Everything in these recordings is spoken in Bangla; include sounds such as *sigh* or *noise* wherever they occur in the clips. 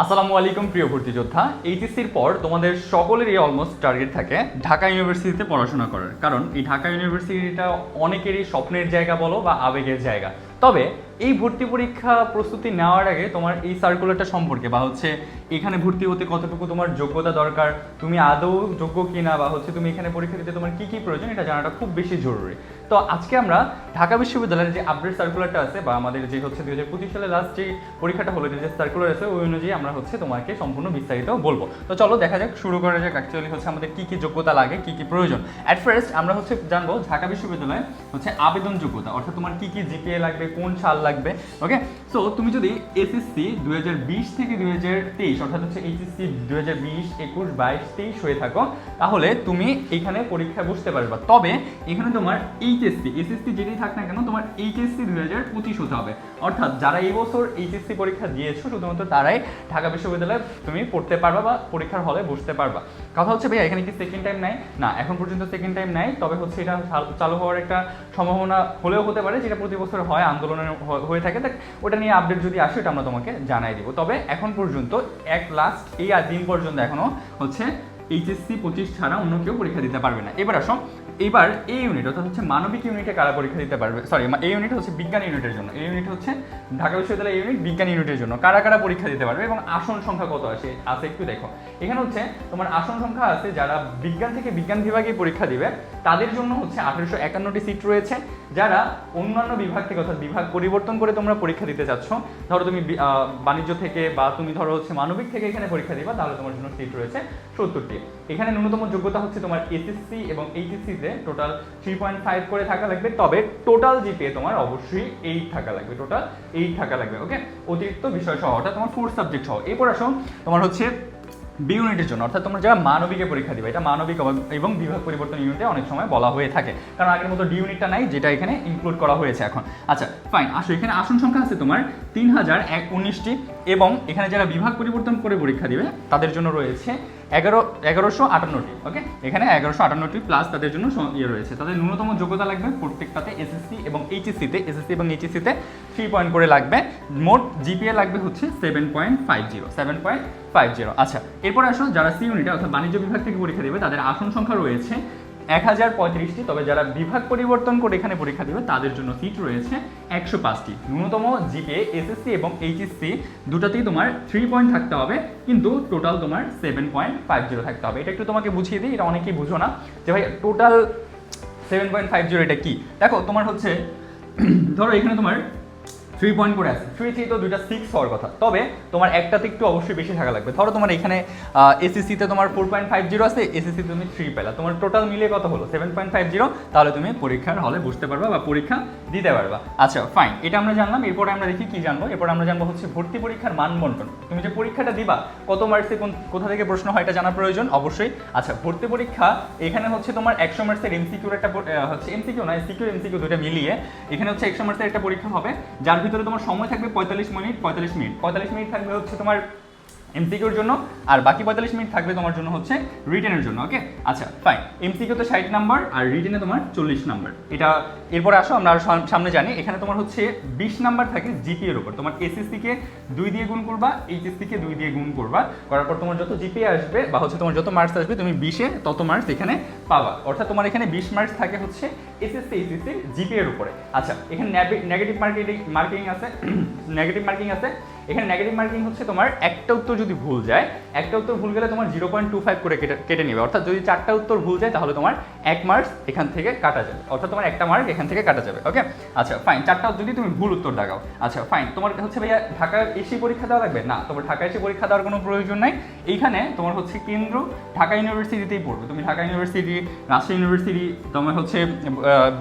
আসসালামু আলাইকুম, প্রিয় ভর্তি যোদ্ধা। এইচএসসির পর তোমাদের সকলেরই অলমোস্ট টার্গেট থাকে ঢাকা ইউনিভার্সিটিতে পড়াশোনা করার। কারণ এই ঢাকা ইউনিভার্সিটিটা অনেকেরই স্বপ্নের জায়গা বলো বা আবেগের জায়গা। তবে এই ভর্তি পরীক্ষা প্রস্তুতি নেওয়ার আগে তোমার এই সার্কুলারটা সম্পর্কে বা হচ্ছে এখানে ভর্তি হতে কতটুকু তোমার যোগ্যতা দরকার, তুমি আদৌ যোগ্য কিনা বা হচ্ছে তুমি এখানে পরীক্ষা দিতে তোমার কি কি প্রয়োজন, এটা জানাটা খুব বেশি জরুরি। তো আজকে আমরা ঢাকা বিশ্ববিদ্যালয়ের যে আপডেট সার্কুলারটা আছে বা আমাদের যে হচ্ছে দুই হাজার পঁচিশ সালে লাস্ট যে পরীক্ষাটা হলো, যে সার্কুলার আছে, ওই অনুযায়ী আমরা হচ্ছে তোমাকে সম্পূর্ণ বিস্তারিত বলব। তো চলো দেখা যাক, শুরু করা যাক অ্যাকচুয়ালি হচ্ছে আমাদের কি কি যোগ্যতা লাগে, কি কি প্রয়োজন। অ্যাট ফার্স্ট আমরা হচ্ছে জানব ঢাকা বিশ্ববিদ্যালয়ে হচ্ছে আবেদন যোগ্যতা অর্থাৎ তোমার কি কি জিপিএ লাগবে, কোন সাল লাগবে ওকে সো তুমি যদি এসএসসি দুই হাজার বিশ থেকে দুই হাজার তেইশ, অর্থাৎ হচ্ছে এইচএসসি দুই হাজার বিশ, একুশ, বাইশ, তেইশ হয়ে থাকো, তাহলে তুমি এখানে পরীক্ষায় বসতে পারবে। তবে এখানে তোমার এইচএসসি এসএসসি যেটাই থাক না কেন, তোমার এইচএসসি দুই হাজার পঁচিশ হতে হবে। অর্থাৎ যারা এই বছর এইচএসসি পরীক্ষা দিয়েছ, শুধুমাত্র তারাই ঢাকা বিশ্ববিদ্যালয়ে তুমি পড়তে পারবা বা পরীক্ষার হলে বসতে পারবা। কথা হচ্ছে, ভাইয়া, এখানে কি সেকেন্ড টাইম নাই? না, এখন পর্যন্ত সেকেন্ড টাইম নাই, তবে হচ্ছে এটা চালু হওয়ার একটা সম্ভাবনা হলেও হতে পারে, যেটা প্রতি বছর হয়, আন্দোলনের হয়ে থাকে। ওটা নিয়ে আপডেট যদি আসে, এটা আমরা তোমাকে জানাই দিব। তবে এখন পর্যন্ত, এক লাস্ট এই আর দিন পর্যন্ত এখনও হচ্ছে এইচএসসি পঁচিশ ছাড়া অন্য কেউ পরীক্ষা দিতে পারবে না। এবার আসো, এবার এই ইউনিট অর্থাৎ হচ্ছে মানবিক ইউনিটে কারা পরীক্ষা দিতে পারবে? সরি এই ইউনিট হচ্ছে বিজ্ঞান ইউনিটের জন্য। এই ইউনিট হচ্ছে ঢাকা বিশ্ববিদ্যালয় ইউনিট বিজ্ঞান ইউনিটের জন্য। কারা কারা পরীক্ষা দিতে পারবে এবং আসন সংখ্যা কত আছে আছে একটু দেখো। এখানে হচ্ছে তোমার আসন সংখ্যা আছে যারা বিজ্ঞান থেকে বিজ্ঞান বিভাগে পরীক্ষা দিবে, তাদের জন্য হচ্ছে আঠারোশো একান্নটি সিট রয়েছে। যারা অন্যান্য বিভাগ থেকে অর্থাৎ বিভাগ পরিবর্তন করে তোমরা পরীক্ষা দিতে চাচ্ছ, ধরো তুমি বাণিজ্য থেকে বা তুমি ধরো হচ্ছে মানবিক থেকে এখানে পরীক্ষা দিবা, তাহলে তোমার জন্য সিট রয়েছে সত্তরটি। এখানে ন্যূনতম যোগ্যতা হচ্ছে তোমার এসএসসি এবং এইচএসসিতে টোটাল থ্রি পয়েন্ট ফাইভ করে থাকা লাগবে। তবে টোটাল জিপিএ তোমার অবশ্যই এইট থাকা লাগবে। টোটাল এইট থাকা লাগবে ওকে অতিরিক্ত বিষয় সহ, অর্থাৎ তোমার ফোর সাবজেক্ট সহ। এরপর আসো, তোমার হচ্ছে বি ইউনিটের জন্য। অর্থাৎ তোমরা যারা মানবিকে পরীক্ষা দিবে, এটা মানবিক এবং বিভাগ পরিবর্তন ইউনিটে অনেক সময় বলা হয়ে থাকে। কারণ আগের মতো ডি ইউনিটটা নাই, যেটা এখানে ইনক্লুড করা হয়েছে এখন। আচ্ছা ফাইন আসো এখানে। আসন সংখ্যা আছে তোমার তিন হাজার এক উনিশটি এবং এখানে যারা বিভাগ পরিবর্তন করে পরীক্ষা দিবে, তাদের জন্য রয়েছে এগারো, এগারোশো আটান্নটি ওকে এখানে এগারোশো আটান্নটি প্লাস তাদের জন্য ইয়ে রয়েছে। তাদের ন্যূনতম যোগ্যতা লাগবে প্রত্যেকটাতে এসএসসি এবং এইচএসসিতে এসএসসি এবং এইচএসসিতে থ্রি পয়েন্ট করে লাগবে। মোট জিপিএ লাগবে হচ্ছে seven point five zero seven point five zero আচ্ছা এরপর আসো, যারা সি ইউনিটে অর্থাৎ বাণিজ্য বিভাগ থেকে পরীক্ষা দেবে, তাদের আসন সংখ্যা রয়েছে এক হাজার পঁয়ত্রিশটি, তবে যারা বিভাগ পরিবর্তন করে এখানে পরীক্ষা দেবে, তাদের জন্য সিট রয়েছে একশো পাঁচটি। ন্যূনতম জিপিএ, এসএসসি এবং এইচএসসি, দুটাতেই তোমার থ্রি পয়েন্ট থাকতে হবে, কিন্তু টোটাল তোমার সেভেন পয়েন্ট ফাইভ জিরো থাকতে হবে। এটা একটু তোমাকে বুঝিয়ে দিই, এটা অনেকেই বুঝো না, যে ভাই total seven point five zero এটা কি? দেখো, তোমার হচ্ছে, ধরো এখানে তোমার থ্রি পয়েন্ট করে আছে থ্রি থ্রি তো দুইটা সিক্স হওয়ার কথা। তবে তোমার একটাতে একটু অবশ্যই বেশি থাকা লাগবে। ধরো তোমার এখানে এসএসসিতে তোমার ফোর পয়েন্ট ফাইভ জিরো আছে এসএসসি তুমি থ্রি পেলা। তোমার টোটাল মিলিয়ে কত হলো? সেভেন পয়েন্ট ফাইভ জিরো তাহলে তুমি পরীক্ষার হলে বুঝতে পারবা বা পরীক্ষা দিতে পারবা। আচ্ছা ফাইন এটা আমরা জানলাম। এরপরে আমরা দেখি কি জানব। এরপর আমরা জানব হচ্ছে ভর্তি পরীক্ষার মান বন্টন তুমি যে পরীক্ষাটা দিবা, কত মার্কসে কোন, কোথা থেকে প্রশ্ন হয় এটা জানা প্রয়োজন? অবশ্যই। আচ্ছা ভর্তি পরীক্ষা, এখানে হচ্ছে তোমার একশো মার্কসের এমসিকিউর একটা হচ্ছে এমসিকিউ নয় সিকিউ এমসিকিউ দুটো মিলিয়ে এখানে হচ্ছে একশো মার্কসের একটা পরীক্ষা হবে, যার ভিতরে তোমার সময় থাকবে পঁয়তাল্লিশ মিনিট পঁয়তাল্লিশ মিনিট। পঁয়তাল্লিশ মিনিট থাকবে হচ্ছে তোমার এমসিকিউর জন্য, আর বাকি পঁয়তাল্লিশ মিনিট থাকবে তোমার জন্য হচ্ছে রিটেনের জন্য ওকে আচ্ছা ফাইন এমসিকিউতে ষাট নাম্বার আর রিটেনে তোমার চল্লিশ নাম্বার এটা এরপর আসো, আমরা সামনে জানি। এখানে তোমার হচ্ছে বিশ নাম্বার থাকে জিপি এর উপর। তোমার এসএসসি কে দুই দিয়ে গুণ করবা এইচএসসি কে দুই দিয়ে গুণ করবা। করার পর তোমার যত জিপিএ আসবে, বা হচ্ছে তোমার যত মার্কস আসবে, তুমি বিশে তত মার্কস এখানে পাবা। অর্থাৎ তোমার এখানে বিশ মার্কস থাকে হচ্ছে এসএসসি এইচএসসি জিপি এর উপরে। আচ্ছা এখানে নেগেটিভ মার্কেটিং মার্কিং আছে *clears throat* নেগেটিভ মার্কিং আছে। এখানে নেগেটিভ মার্কিং হচ্ছে তোমার একটা উত্তর যদি ভুল যায়, একটা উত্তর ভুল গেলে তোমার জিরো পয়েন্ট টু ফাইভ করে কেটে কেটে নেবে। অর্থাৎ যদি চারটা উত্তর ভুল যায়, তাহলে তোমার এক মার্কস এখান থেকে কাটা যাবে। অর্থাৎ তোমার একটা মার্ক এখান থেকে কাটা যাবে ওকে আচ্ছা ফাইন চারটা যদি তুমি ভুল উত্তর দাগাও। আচ্ছা ফাইন তোমার হচ্ছে ভাইয়া ঢাকায় এসি পরীক্ষা দেওয়া লাগবে? না, তোমার ঢাকা এসি পরীক্ষা দেওয়ার কোনো প্রয়োজন নাই। এইখানে তোমার হচ্ছে কেন্দ্র ঢাকা ইউনিভার্সিটিতেই পড়বে। তুমি ঢাকা ইউনিভার্সিটি রাজশাহী ইউনিভার্সিটি তোমার হচ্ছে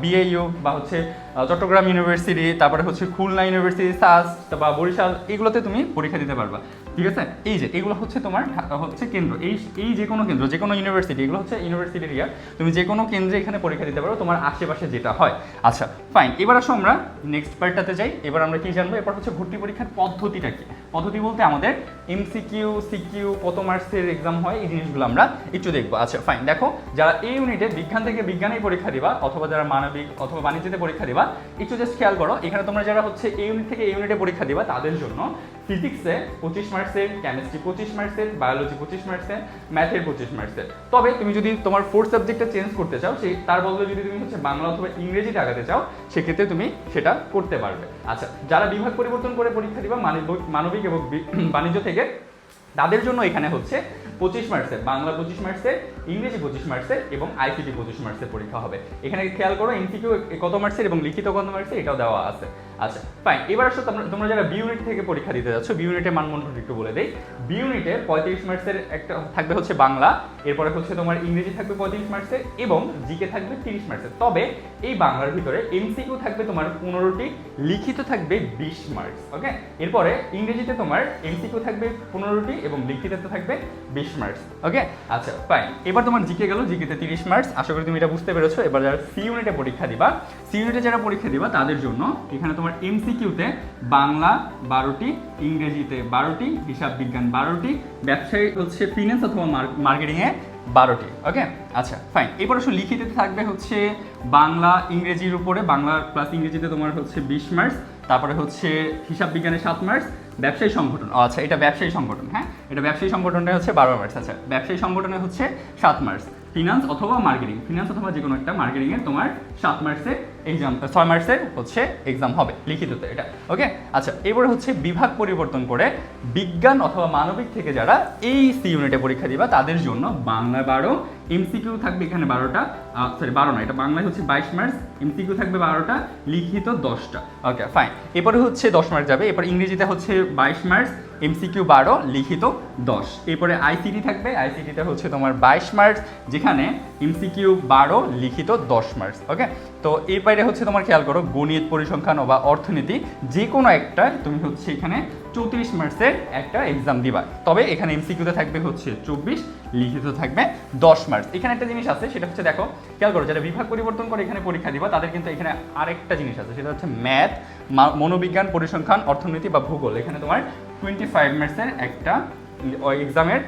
বিএইউ বা হচ্ছে আহ, চট্টগ্রাম ইউনিভার্সিটি, তারপরে হচ্ছে খুলনা ইউনিভার্সিটি সাস বা বরিশাল, এগুলোতে তুমি পরীক্ষা দিতে পারবা। ঠিক আছে? এই যে, এগুলো হচ্ছে তোমার হচ্ছে কেন্দ্র। এই এই যে কোনো কেন্দ্র, যে কোনো ইউনিভার্সিটি, এগুলো হচ্ছে ইউনিভার্সিটির ইয়ার। তুমি যে কোনো কেন্দ্রে এখানে পরীক্ষা দিতে পারো, তোমার আশেপাশে যেটা হয়। আচ্ছা ফাইন এবার আসো আমরা নেক্সট পার্টটাতে যাই। এবার আমরা কি জানব? এবার হচ্ছে ভর্তি পরীক্ষার পদ্ধতিটা কি? পদ্ধতি বলতে আমাদের এমসিকিউ সিকিউ কত মার্কসের এক্সাম হয়, এই জিনিসগুলো আমরা একটু দেখব। আচ্ছা ফাইন দেখো, যারা এই ইউনিটে বিজ্ঞান থেকে বিজ্ঞানেই পরীক্ষা দিবা, অথবা যারা মানবিক অথবা বাণিজ্যতে পরীক্ষা দিবা একটু জাস্ট খেয়াল করো, এখানে তোমরা যারা হচ্ছে এই ইউনিট থেকে এই ইউনিটে পরীক্ষা দিবা, তাদের জন্য ফিজিক্সে পঁচিশ মার্কসের কেমিস্ট্রি পঁচিশ মার্কসের বায়োলজি পঁচিশ মার্কসের ম্যাথের পঁচিশ মার্কসের তবে তুমি যদি তোমার ফোর্থ সাবজেক্টটা চেঞ্জ করতে চাও, সেই, তার বদলে যদি তুমি হচ্ছে বাংলা অথবা ইংরেজিতে আগাতে চাও, সেক্ষেত্রে তুমি সেটা করতে পারবে। আচ্ছা যারা বিভাগ পরিবর্তন করে পরীক্ষা দিবা মানবিক এবং বাণিজ্য থেকে, তাদের জন্য এখানে হচ্ছে পঁচিশ মার্কসের বাংলা পঁচিশ মার্কসের ইংরেজি পঁচিশ মার্কসের এবং আইসিটি পঁচিশ মার্কসের পরীক্ষা হবে। এখানে খেয়াল করো, এমসিকিউ কত মার্কসের এবং লিখিত কত মার্কসের এটাও দেওয়া আছে। আচ্ছা ফাইন এবার আসলে তোমরা যারা বি ইউনিট থেকে পরীক্ষা দিতে যাচ্ছ বি ইউনিটের মানমন্ডল একটু বলে দেই। বি ইউনিটে পঁয়ত্রিশ মার্কসের একটা থাকবে হচ্ছে বাংলা, এরপরে হচ্ছে তোমার ইংরেজি থাকবে পঁয়ত্রিশ মার্কসের এবং জিকে থাকবে তিরিশ মার্কসের তবে এই বাংলার ভিতরে এমসিকিউ থাকবে তোমার পনেরোটি, লিখিত থাকবে বিশ মার্কস ওকে এরপরে ইংরেজিতে তোমার এমসিকিউ থাকবে পনেরোটি এবং লিখিততে থাকবে বিশ মার্কস ওকে আচ্ছা ফাইন এবার তোমার জিকে গেল জিকেতে তিরিশ মার্কস আশা করি তুমি এটা বুঝতে পেরেছ। এবার যারা সি ইউনিটে পরীক্ষা দিবা সি ইউনিটে যারা পরীক্ষা দিবা, তাদের জন্য এখানে তোমার এমসিকিউতে বাংলা বারোটি, ইংরেজিতে বারোটি হিসাব বিজ্ঞান বারোটি, ব্যবসায়ী হচ্ছে ফিনান্স অথবা মার্কেটিংয়ে বারোটি ওকে আচ্ছা ফাইন এবার আসলে লিখিতে থাকবে হচ্ছে বাংলা, ইংরেজির উপরে, বাংলা প্লাস ইংরেজিতে তোমার হচ্ছে বিশ মার্কস তারপরে হচ্ছে হিসাব বিজ্ঞানে সাত মার্কস ব্যবসায়ী সংগঠন আচ্ছা এটা ব্যবসায়ী সংগঠন হ্যাঁ? এটা ব্যবসায়ী সংগঠনটা হচ্ছে বারো মার্কস আচ্ছা ব্যবসায়ী সংগঠনে হচ্ছে সাত মার্কস ফিনান্স অথবা মার্কেটিং ফিনান্স অথবা যে কোনো একটা মার্কেটিংয়ে তোমার সাত মার্কসের এক্সাম ছয় মার্কসের হচ্ছে এক্সাম হবে, লিখিততে এটা ওকে আচ্ছা এবারে হচ্ছে বিভাগ পরিবর্তন করে বিজ্ঞান অথবা মানবিক থেকে যারা এই সি ইউনিটে পরীক্ষা দিবা, তাদের জন্য বাংলা বারো এমসিকিউ থাকবে এখানে বারোটা সরি বারো না, এটা বাংলায় হচ্ছে বাইশ মার্কস এমসিকিউ থাকবে বারোটা, লিখিত দশটা ওকে ফাইন এরপরে হচ্ছে দশ মার্চ যাবে, এরপর ইংরেজিতে হচ্ছে বাইশ মার্কস এমসিকিউ বারো, লিখিত দশ। এরপরে আইসিটি থাকবে। আইসিটিতে হচ্ছে তোমার বাইশ মার্কস যেখানে এমসিকিউ বারো, লিখিত দশ মার্কস ওকে তো এর বাইরে হচ্ছে তোমার খেয়াল করো গণিত, পরিসংখ্যান বা অর্থনীতি যে কোনো একটা তুমি হচ্ছে এখানে চৌত্রিশ মার্কসের একটা এক্সাম দিবা। তবে এখানে এমসিকিউতে থাকবে হচ্ছে চব্বিশ, লিখিত থাকবে দশ মার্কস এখানে একটা জিনিস আছে, সেটা হচ্ছে দেখো, খেয়াল করো, যারা বিভাগ পরিবর্তন করে এখানে পরীক্ষা দিবা, তাদের কিন্তু এখানে আরেকটা জিনিস আছে, সেটা হচ্ছে ম্যাথ মনোবিজ্ঞান, পরিসংখ্যান, অর্থনীতি বা ভূগোল। এখানে তোমার টোয়েন্টি ফাইভ মার্কসের একটা এক্সামের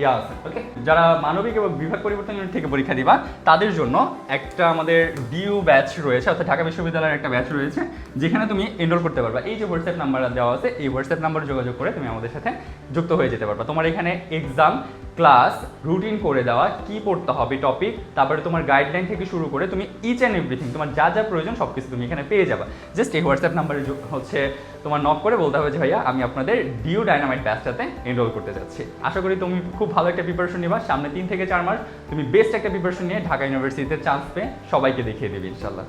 ইয়া আছে ওকে যারা মানবিক এবং বিভাগ পরিবর্তন থেকে পরীক্ষা দিবা, তাদের জন্য একটা আমাদের ডিউ ব্যাচ রয়েছে, অর্থাৎ ঢাকা বিশ্ববিদ্যালয়ের একটা ব্যাচ রয়েছে, যেখানে তুমি এনরোল করতে পারবা। এই যে হোয়াটসঅ্যাপ নাম্বার দেওয়া আছে, এই হোয়াটসঅ্যাপ নাম্বারে যোগাযোগ করে তুমি আমাদের সাথে যুক্ত হয়ে যেতে পারবা। তোমার এখানে এক্সাম ক্লাস রুটিন করে দেওয়া, কি পড়তে হবে টপিক তারপরে তোমার গাইডলাইন থেকে শুরু করে তুমি ইচ অ্যান্ড এভরিথিং তোমার যা যা প্রয়োজন সব কিছু তুমি এখানে পেয়ে যাবা। জাস্ট এই হোয়াটসঅ্যাপ নাম্বারে হচ্ছে তোমার নক করে বলতে হবে যে, ভাইয়া, আমি আপনাদের ডিউ ডাইনামাইট ব্যাচটাতে এনরোল করতে যাচ্ছি। আশা করি তুমি খুব ভালো একটা প্রিপারেশন নিবা। সামনে তিন থেকে চার মাস তুমি বেস্ট একটা প্রিপারেশন নিয়ে ঢাকা ইউনিভার্সিটিতে চান্স পেয়ে সবাইকে দেখিয়ে দেবে ইনশাল্লাহ